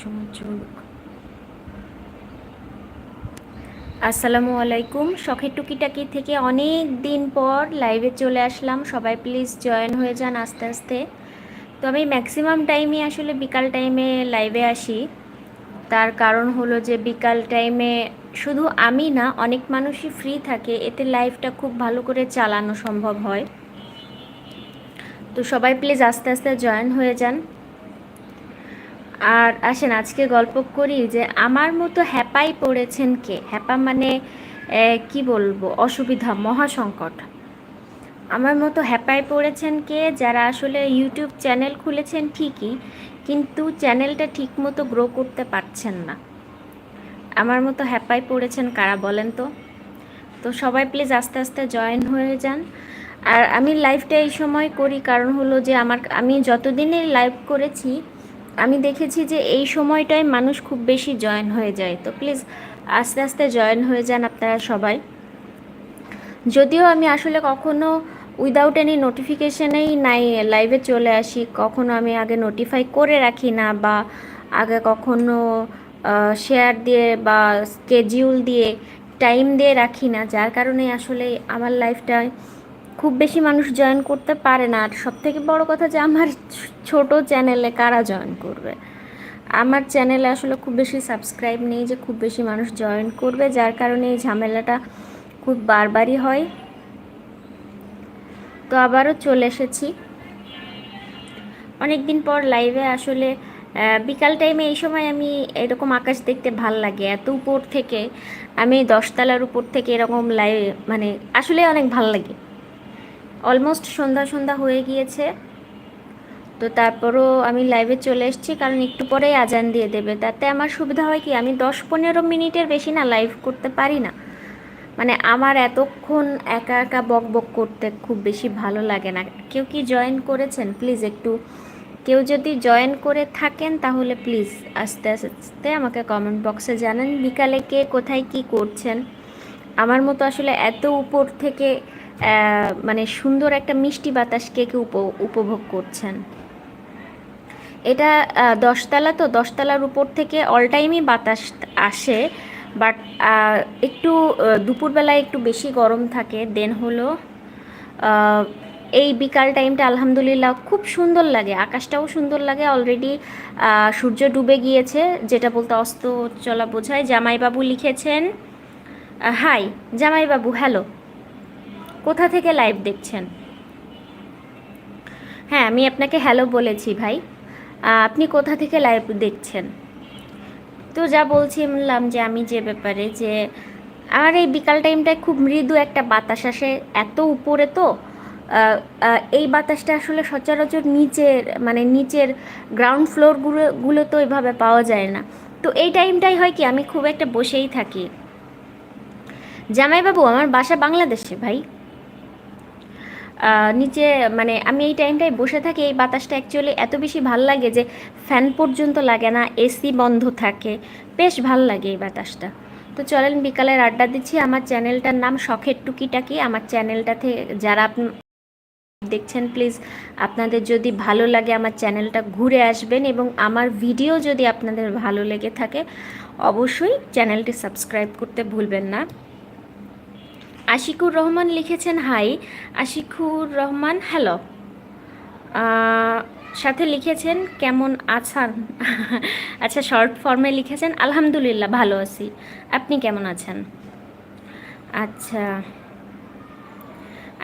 সময় চলুক। আসসালামু আলাইকুম। শখের টুকিটাকি থেকে অনেক দিন পর লাইভে চলে আসলাম। সবাই প্লিজ জয়েন হয়ে যান আস্তে আস্তে। তো আমি ম্যাক্সিমাম টাইমে আসলে বিকাল টাইমে লাইভে আসি। তার কারণ হলো যে বিকাল টাইমে শুধু আমি না, অনেক মানুষই ফ্রি থাকে। এতে লাইভটা খুব ভালো করে চালানো সম্ভব হয়। তো সবাই প্লিজ আস্তে আস্তে জয়েন হয়ে যান। আর আসেন, আজকে গল্প করি যে আমার মতো হ্যাপাই পড়েছেন কে? হ্যাপা মানে কি বলব? অসুবিধা, মহাসংকট। আমার মতো হ্যাপায় পড়েছেন কে? যারা আসলে ইউটিউব চ্যানেল খুলেছেন ঠিকই, কিন্তু চ্যানেলটা ঠিক মতো গ্রো করতে পারছেন না। আমার মতো হ্যাপায় পড়েছেন কারা বলেন তো? তো সবাই প্লিজ আস্তে আস্তে জয়েন হয়ে যান। আর আমি লাইভটা এই সময় করি, কারণ হলো যে আমার, আমি যতদিনে লাইভ করেছি আমি দেখেছি যে এই সময়টায় মানুষ খুব বেশি জয়েন হয়ে যায়। তো প্লিজ আস্তে আস্তে জয়েন হয়ে যান আপনারা সবাই। যদিও আমি আসলে কখনো উইদাউট এনি নোটিফিকেশানেই নাই লাইভে চলে আসি। কখনো আমি আগে নোটিফাই করে রাখি না বা আগে কখনো শেয়ার দিয়ে বা স্কেজিউল দিয়ে টাইম দিয়ে রাখি না। যার কারণে আসলে আমার লাইফটায় খুব বেশি মানুষ জয়েন করতে পারে না। আর সবথেকে বড় কথা যে আমার ছোট চ্যানেলে কারা জয়েন করবে? আমার চ্যানেলে আসলে খুব বেশি সাবস্ক্রাইব নেই যে খুব বেশি মানুষ জয়েন করবে, যার কারণে এই ঝামেলাটা খুব বারবারই হয়। তো আবারও চলে এসেছি। অনেক দিন পর লাইভে আসলে বিকাল টাইমে এই সময় আমি এরকম আকাশ দেখতে ভালো লাগে। এত উপর থেকে, আমি দশতলার উপর থেকে এরকম লাইভ মানে আসলে অনেক ভালো লাগে। অলমোস্ট সন্ধ্যা সন্ধ্যা হয়ে গিয়েছে। তো তারপরও আমি লাইভে চলে এসেছি, কারণ একটু পরেই আজান দিয়ে দেবে। তাতে আমার সুবিধা হয় কি, আমি দশ পনেরো মিনিটের বেশি না লাইভ করতে পারি না। মানে আমার এতক্ষণ একা একা বক বক করতে খুব বেশি ভালো লাগে না। কেউ কি জয়েন করেছেন? প্লিজ একটু, কেউ যদি জয়েন করে থাকেন তাহলে প্লিজ আস্তে আস্তে আমাকে কমেন্ট বক্সে জানান। বিকালে কে কোথায় কি করছেন? আমার মতো আসলে এত উপর থেকে মানে সুন্দর একটা মিষ্টি বাতাস কে কে উপভোগ করছেন। এটা দশতলা তো, দশতলার উপর থেকে অল টাইমই বাতাস আসে বাট একটু দুপুরবেলায় একটু বেশি গরম থাকে দেন হলো এই বিকাল টাইমটা আলহামদুলিল্লাহ খুব সুন্দর লাগে। আকাশটাও সুন্দর লাগে অলরেডি সূর্য ডুবে গিয়েছে, যেটা বলতে অস্ত চলা বোঝায়। জামাইবাবু লিখেছেন হাই জামাইবাবু হ্যালো কোথা থেকে লাইভ দেখছেন? হ্যাঁ আমি আপনাকে হ্যালো বলেছি ভাই। আপনি কোথা থেকে লাইভ দেখছেন? তো যা বলছি বলছিলাম যে আমি যে ব্যাপারে যে আমার এই বিকাল টাইমটায় খুব মৃদু একটা বাতাস আসে, এত উপরে তো এই বাতাসটা আসলে সচরাচর নিচের মানে নিচের গ্রাউন্ড ফ্লোরগুলো গুলো তো এভাবে পাওয়া যায় না। তো এই টাইমটাই হয় কি, আমি খুব একটা বসেই থাকি। জামাইবাবু, আমার বাসা বাংলাদেশে ভাই। নিচে মানে আমি এই টাইমটায় বসে থাকি, এই বাতাসটা অ্যাকচুয়ালি এত বেশি ভালো লাগে যে ফ্যান পর্যন্ত লাগে না এসি বন্ধ থাকে। বেশ ভালো লাগে এই বাতাসটা। তো চলেন বিকালের আড্ডা দিচ্ছি। আমার চ্যানেলটার নাম শখের টুকিটাকি। আমার চ্যানেলটাতে যারা দেখছেন প্লিজ আপনাদের যদি ভালো লাগে আমার চ্যানেলটা ঘুরে আসবেন এবং আমার ভিডিও যদি আপনাদের ভালো লেগে থাকে, অবশ্যই চ্যানেলটি সাবস্ক্রাইব করতে ভুলবেন না। আশিকুর রহমান লিখেছেন, হাই, আশিকুর রহমান, হ্যালো। সাথে লিখেছেন, কেমন আছেন? আচ্ছা শর্ট ফর্মে লিখেছেন, আলহামদুলিল্লাহ, ভালো আছি। আপনি কেমন আছেন? আচ্ছা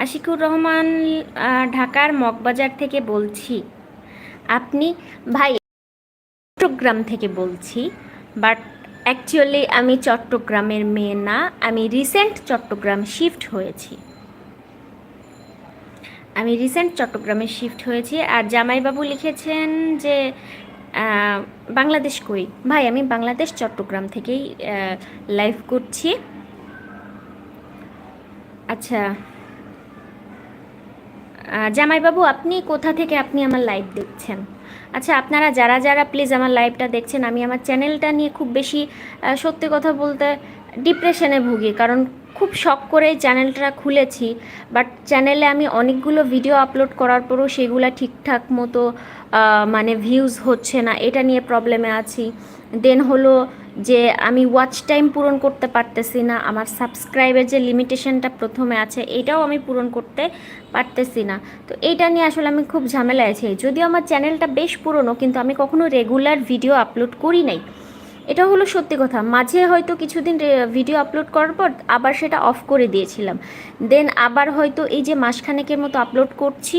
আশিকুর রহমান ঢাকার মগবাজার থেকে বলছি, আপনি ভাই, চট্টগ্রাম থেকে বলছি, বাট অ্যাকচুয়ালি আমি চট্টগ্রামের মেয়ে না, আমি রিসেন্ট চট্টগ্রাম শিফট হয়েছি। আমি রিসেন্ট চট্টগ্রামে শিফট হয়েছি, আর জামাইবাবু লিখেছেন যে বাংলাদেশ কই? ভাই, আমি বাংলাদেশ চট্টগ্রাম থেকেই লাইভ করছি। আচ্ছা। জামাইবাবু, আপনি কোথা থেকে আপনি আমার লাইভ দেখছেন? আচ্ছা আপনারা যারা যারা প্লিজ আমার লাইভটা দেখছেন, আমি আমার চ্যানেলটা নিয়ে খুব বেশি সত্যি কথা বলতে ডিপ্রেশনে ভুগি, কারণ খুব শখ করে চ্যানেলটা খুলেছি বাট চ্যানেলে আমি অনেকগুলো ভিডিও আপলোড করার পরও সেগুলো ঠিকঠাক মতো মানে ভিউজ হচ্ছে না, এটা নিয়ে প্রবলেমে আছি। দেন হলো যে আমি ওয়াচ টাইম পূরণ করতে পারতেছি না, আমার সাবস্ক্রাইবের যে লিমিটেশনটা প্রথমে আছে, এটাও আমি পূরণ করতে পারতেছি না। তো এইটা নিয়ে আসলে আমি খুব ঝামেলায় আছি। যদিও আমার চ্যানেলটা বেশ পুরনো, কিন্তু আমি কখনো রেগুলার ভিডিও আপলোড করি নাই। এটা হলো সত্যি কথা। মাঝে হয়তো কিছুদিন ভিডিও আপলোড করার পর আবার সেটা অফ করে দিয়েছিলাম। দেন আবার হয়তো এই যে মাসখানেকের মতো আপলোড করছি।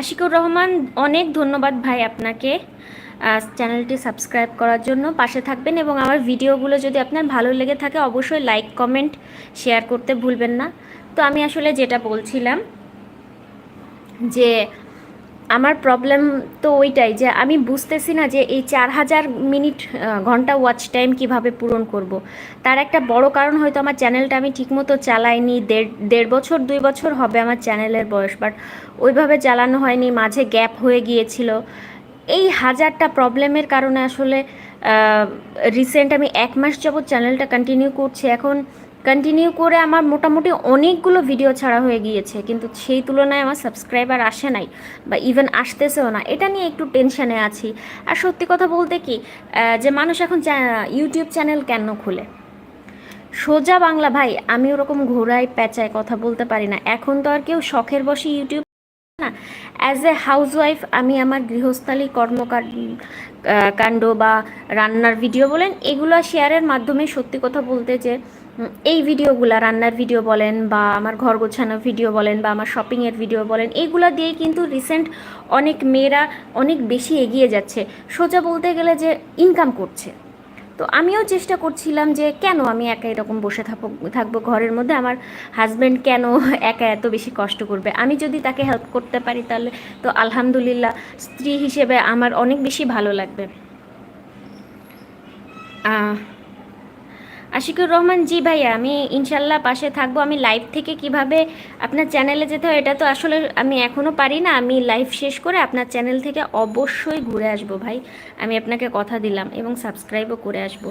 আশিকুর রহমান, অনেক ধন্যবাদ ভাই আপনাকে চ্যানেলটি সাবস্ক্রাইব করার জন্য। পাশে থাকবেন এবং আমার ভিডিওগুলো যদি আপনার ভালো লেগে থাকে, অবশ্যই লাইক, কমেন্ট, শেয়ার করতে ভুলবেন না। তো আমি আসলে যেটা বলছিলাম যে আমার প্রবলেম তো ওইটাই যে আমি বুঝতেছি না যে এই চার হাজার মিনিট ঘণ্টা ওয়াচ টাইম কীভাবে পূরণ করব। তার একটা বড় কারণ হয়তো আমার চ্যানেলটা আমি ঠিকমতো চালাইনি, দেড় দেড় বছর, দুই বছর হবে আমার চ্যানেলের বয়স বাট ওইভাবে চালানো হয়নি, মাঝে গ্যাপ হয়ে গিয়েছিল এই হাজারটা প্রবলেমের কারণে আসলে রিসেন্ট আমি এক মাস যাবৎ চ্যানেলটা কন্টিনিউ করছি এখন কন্টিনিউ করে আমার মোটামুটি অনেকগুলো ভিডিও ছাড়া হয়ে গিয়েছে, কিন্তু সেই তুলনায় আমার সাবস্ক্রাইবার আসে নাই বা ইভেন আসতেছেও না। এটা নিয়ে একটু টেনশানে আছি। আর সত্যি কথা বলতে কি যে মানুষ এখন ইউটিউব চ্যানেল কেন খুলে? সোজা বাংলা, ভাই, আমি ওরকম ঘোরায় প্যাচায় কথা বলতে পারি না। এখন তো আর কেউ শখের বসে ইউটিউব না অ্যাজ এ হাউসওয়াইফ আমি আমার গৃহস্থালী কর্মকাণ্ড বা রান্নার ভিডিও বলেন, এগুলো শেয়ারের মাধ্যমে সত্যি কথা বলতে যে এই ভিডিওগুলো রান্নার ভিডিও বলেন বা আমার ঘর গোছানোর ভিডিও বলেন বা আমার শপিংয়ের ভিডিও বলেন এইগুলো দিয়ে কিন্তু রিসেন্ট অনেক মেয়েরা অনেক বেশি এগিয়ে যাচ্ছে। সোজা বলতে গেলে যে ইনকাম করছে। তো আমিও চেষ্টা করছিলাম যে কেন আমি একা এরকম বসে থাকব থাকব ঘরের মধ্যে? আমার হাজব্যান্ড কেন একা এত বেশি কষ্ট করবে? আমি যদি তাকে হেল্প করতে পারি তাহলে তো আলহামদুলিল্লাহ স্ত্রী হিসেবে আমার অনেক বেশি ভালো লাগবে। আশিকুর রহমান, জি ভাইয়া, আমি ইনশাল্লাহ পাশে থাকব। আমি লাইভ থেকে কীভাবে আপনার চ্যানেলে যেতে হয়, এটা তো আসলে আমি এখনও পারি না। আমি লাইভ শেষ করে আপনার চ্যানেল থেকে অবশ্যই ঘুরে আসব ভাই। আমি আপনাকে কথা দিলাম এবং সাবস্ক্রাইবও করে আসব।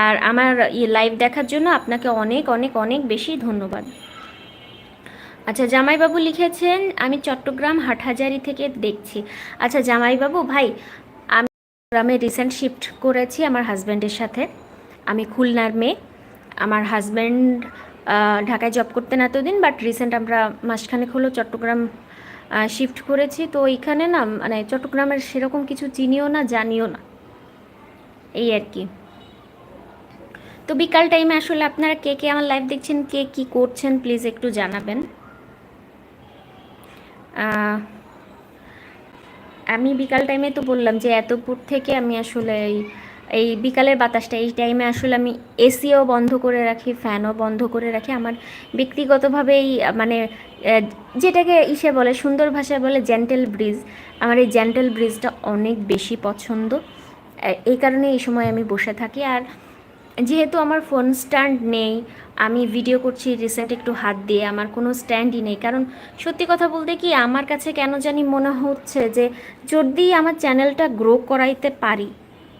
আর আমার লাইভ দেখার জন্য আপনাকে অনেক অনেক অনেক বেশি ধন্যবাদ। আচ্ছা জামাইবাবু লিখেছেন, আমি চট্টগ্রাম হাটহাজারি থেকে দেখছি। আচ্ছা জামাইবাবু ভাই, আমি গ্রামে রিসেন্ট শিফট করেছি আমার হাজব্যান্ডের সাথে। আমি খুলনার মেয়ে। আমার হাজব্যান্ড ঢাকায় জব করতেন এতদিন বাট রিসেন্ট আমরা মাসখানেক হলো চট্টগ্রাম শিফট করেছি। তো এইখানে না মানে চট্টগ্রামের সেরকম কিছু চিনিও না, জানিও না। এই আর কি। তো বিকাল টাইমে আসলে আপনারা কে কে আমার লাইভ দেখছেন, কে কি করছেন প্লিজ একটু জানাবেন। আমি বিকাল টাইমে তো বললাম যে, এতপুর থেকে আমি আসলে এই এই বিকালের বাতাসটা, এই টাইমে আসলে আমি এসিও বন্ধ করে রাখি ফ্যানও বন্ধ করে রাখি। আমার ব্যক্তিগতভাবেই মানে যেটাকে ইসে বলে, সুন্দর ভাষায় বলে জেন্টেল ব্রিজ আমার এই জেন্টেল ব্রিজটা অনেক বেশি পছন্দ। এই কারণে এই সময় আমি বসে থাকি। আর যেহেতু আমার ফোন স্ট্যান্ড নেই, আমি ভিডিও করছি রিসেন্ট একটু হাত দিয়ে, আমার কোনো স্ট্যান্ডই নেই। কারণ সত্যি কথা বলতে কি, আমার কাছে কেন জানি মনে হচ্ছে যে যদি আমার চ্যানেলটা গ্রো করাইতে পারি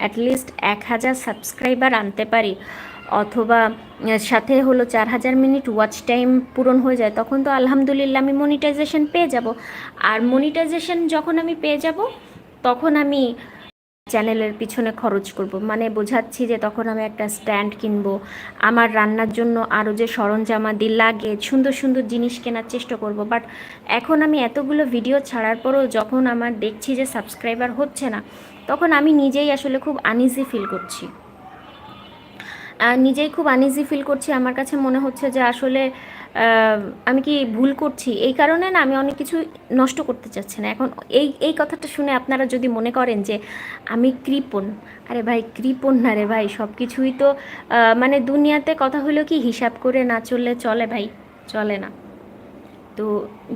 অ্যাটলিস্ট এক হাজার সাবস্ক্রাইবার আনতে পারি। অথবা সাথে হলো চার হাজার মিনিট ওয়াচ টাইম পূরণ হয়ে যায়, তখন তো আলহামদুলিল্লাহ আমি মনিটাইজেশন পেয়ে যাব। আর মনিটাইজেশন যখন আমি পেয়ে যাব, তখন আমি চ্যানেলের পিছনে খরচ করব। মানে বোঝাচ্ছি যে তখন আমি একটা স্ট্যান্ড কিনবো। আমার রান্নার জন্য আরও যে সরঞ্জামাদি লাগে, সুন্দর সুন্দর জিনিস কেনার চেষ্টা করব। বাট এখন আমি এতগুলো ভিডিও ছাড়ার পরও যখন আমার দেখছি যে সাবস্ক্রাইবার হচ্ছে না, তখন আমি নিজেই আসলে খুব আনইজি ফিল করছি। নিজেই খুব আনইজি ফিল করছি। আমার কাছে মনে হচ্ছে যে আসলে আমি কি ভুল করছি? এই কারণে না আমি অনেক কিছু নষ্ট করতে চাচ্ছি না। এখন এই এই কথাটা শুনে আপনারা যদি মনে করেন যে আমি কৃপণ, আরে ভাই কৃপণ না রে ভাই সব কিছুই তো মানে দুনিয়াতে কথা হলো কি হিসাব করে না চললে চলে ভাই? চলে না। তো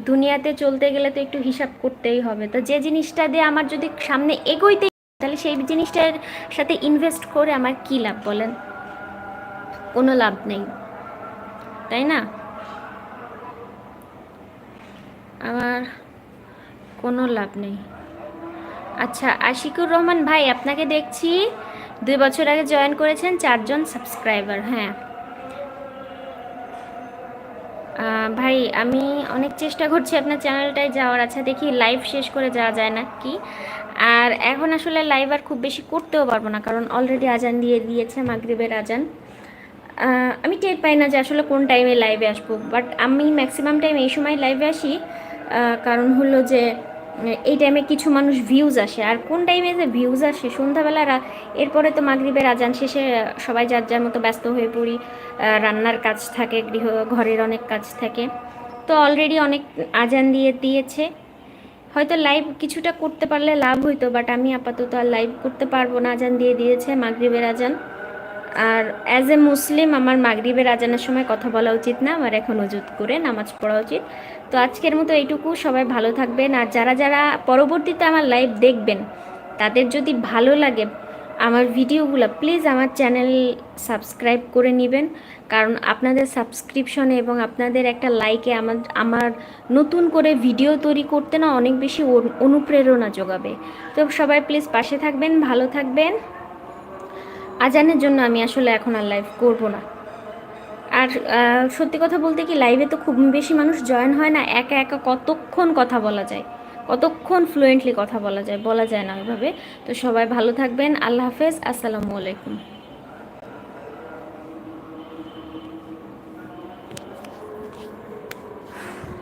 দুনিয়াতে চলতে গেলে তো একটু হিসাব করতেই হবে। তো যে জিনিসটা দিয়ে আমার যদি সামনে এগোইতে তাহলে সেই জিনিসটার সাথে ইনভেস্ট করে আমার কী লাভ বলেন? কোনো লাভ নেই। তাই না? আমার কোনো লাভ নেই। আচ্ছা আশিকুর রহমান ভাই, আপনাকে দেখছি। দুই বছর আগে জয়েন করেছেন চারজন সাবস্ক্রাইবার হ্যাঁ। ভাই, আমি অনেক চেষ্টা করছি আপনার চ্যানেলটায় যাওয়ার। আচ্ছা দেখি লাইভ শেষ করে যাওয়া যায় না কি? আর এখন আসলে লাইভ আর খুব বেশি করতেও পারব না, কারণ অলরেডি আজান দিয়ে দিয়েছে, মাগরিবের আজান। আমি টের পাই না যে আসলে কোন টাইমে লাইভে আসব বাট আমি ম্যাক্সিমাম টাইম এই সময় লাইভে আসি। কারণ হলো যে, এই টাইমে কিছু মানুষ ভিউজ আসে। আর কোন টাইমে যে ভিউজ আসে? সন্ধ্যাবেলা এরপরে তো মাগরিবের আজান শেষে সবাই যার যার মতো ব্যস্ত হয়ে পড়ি। রান্নার কাজ থাকে, গৃহ, ঘরের অনেক কাজ থাকে। তো অলরেডি অনেক আজান দিয়ে দিয়েছে। হয়তো লাইভ কিছুটা করতে পারলে লাভ হইতো বাট আমি আপাতত আর লাইভ করতে পারব না। আজান দিয়ে দিয়েছে মাগরিবের আজান। আর অ্যাজ এ মুসলিম আমার মাগরিবের আজানের সময় কথা বলা উচিত না, আমার এখন অজুত করে নামাজ পড়া উচিত। তো আজকের মতো এইটুকু, সবাই ভালো থাকবেন। আর যারা যারা পরবর্তীতে আমার লাইভ দেখবেন, তাদের যদি ভালো লাগে আমার ভিডিওগুলো প্লিজ আমার চ্যানেল সাবস্ক্রাইব করে নেবেন। কারণ আপনাদের সাবস্ক্রিপশনে এবং আপনাদের একটা লাইকে আমার আমার নতুন করে ভিডিও তৈরি করতে না অনেক বেশি অনু- অনুপ্রেরণা যোগাবে। তো সবাই প্লিজ পাশে থাকবেন, ভালো থাকবেন। আজানের জন্য আমি আসলে এখন আর লাইভ করব না। আর সত্যি কথা বলতে কি লাইভে তো খুব বেশি মানুষ জয়েন হয় না, একা একা কতক্ষণ কথা বলা যায়, কতক্ষণ ফ্লুয়েন্টলি কথা বলা যায় বলা যায় না ওইভাবে। তো সবাই ভালো থাকবেন, আল্লাহ হাফেজ, আসসালামু আলাইকুম।